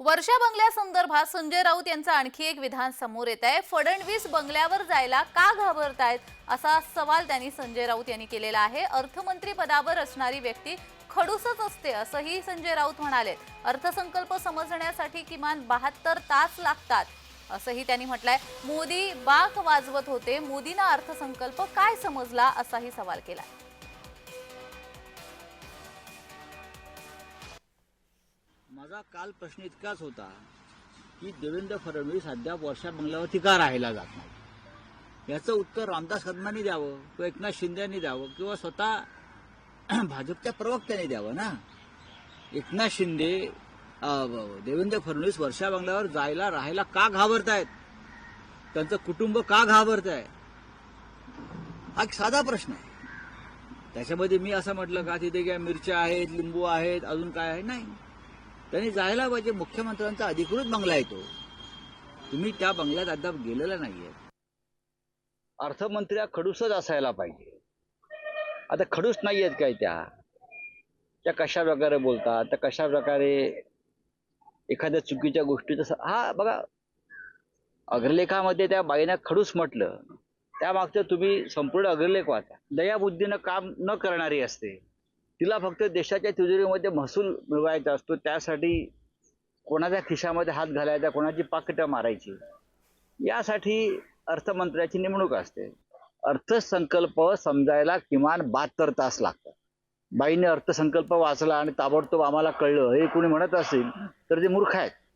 वर्षा बंगल्यासंदर्भात संजय राऊत यांचं आणखी एक विधान समोर येत आहे. फडणवीस बंगल्यावर जायला का घाबरतायत असा सवाल त्यांनी संजय राऊत यांनी केलेला आहे. अर्थमंत्री पदावर असणारी व्यक्ती खडूसच असते असंही संजय राऊत म्हणाले. अर्थसंकल्प समजण्यासाठी किमान बहात्तर तास लागतात असंही त्यांनी म्हटलंय. मोदी बाक वाजवत होते. मोदींना अर्थसंकल्प काय समजला असाही सवाल केला माझा काल प्रश्न इतकाच होता की देवेंद्र फडणवीस अद्याप वर्षा बंगल्यावरती का राहायला जात नाही याचं उत्तर रामदास कदमांनी द्यावं किंवा एकनाथ शिंदेनी द्यावं किंवा स्वतः भाजपच्या प्रवक्त्याने द्यावं ना? एकनाथ शिंदे देवेंद्र फडणवीस वर्षा बंगल्यावर जायला राहायला का घाबरतायत? त्यांचं कुटुंब का घाबरत आहे हा एक साधा प्रश्न आहे. त्याच्यामध्ये मी असं म्हटलं का तिथे काय मिरच्या आहेत लिंबू आहेत अजून काय आहे? नाही. त्यांनी जायला पाहिजे. मुख्यमंत्र्यांचा अधिकृत बंगला येतो तुम्ही त्या बंगल्यात अद्याप गेलेला नाहीये. अर्थमंत्र्या खडूसच असायला पाहिजे. आता खडूस नाही आहेत काय त्या? त्या कशा प्रकारे बोलतात? त्या कशा प्रकारे एखाद्या चुकीच्या गोष्टीचं तसं हा बघा. अग्रलेखामध्ये त्या बाईनं खडूस म्हटलं. त्यामागचं तुम्ही संपूर्ण अग्रलेख वाचा. दयाबुद्धीनं काम न करणारी असते. तिला फक्त देशाच्या तिजोरीमध्ये महसूल मिळवायचा असतो त्यासाठी कोणाच्या खिशामध्ये हात घालायचा कोणाची पाकिटं मारायची यासाठी अर्थमंत्र्याची नेमणूक असते. अर्थसंकल्प समजायला किमान बहात्तर तास लागतात. बाईने अर्थसंकल्प वाचला आणि ताबडतोब आम्हाला कळलं हे कोणी म्हणत असेल तर ते मूर्ख आहेत.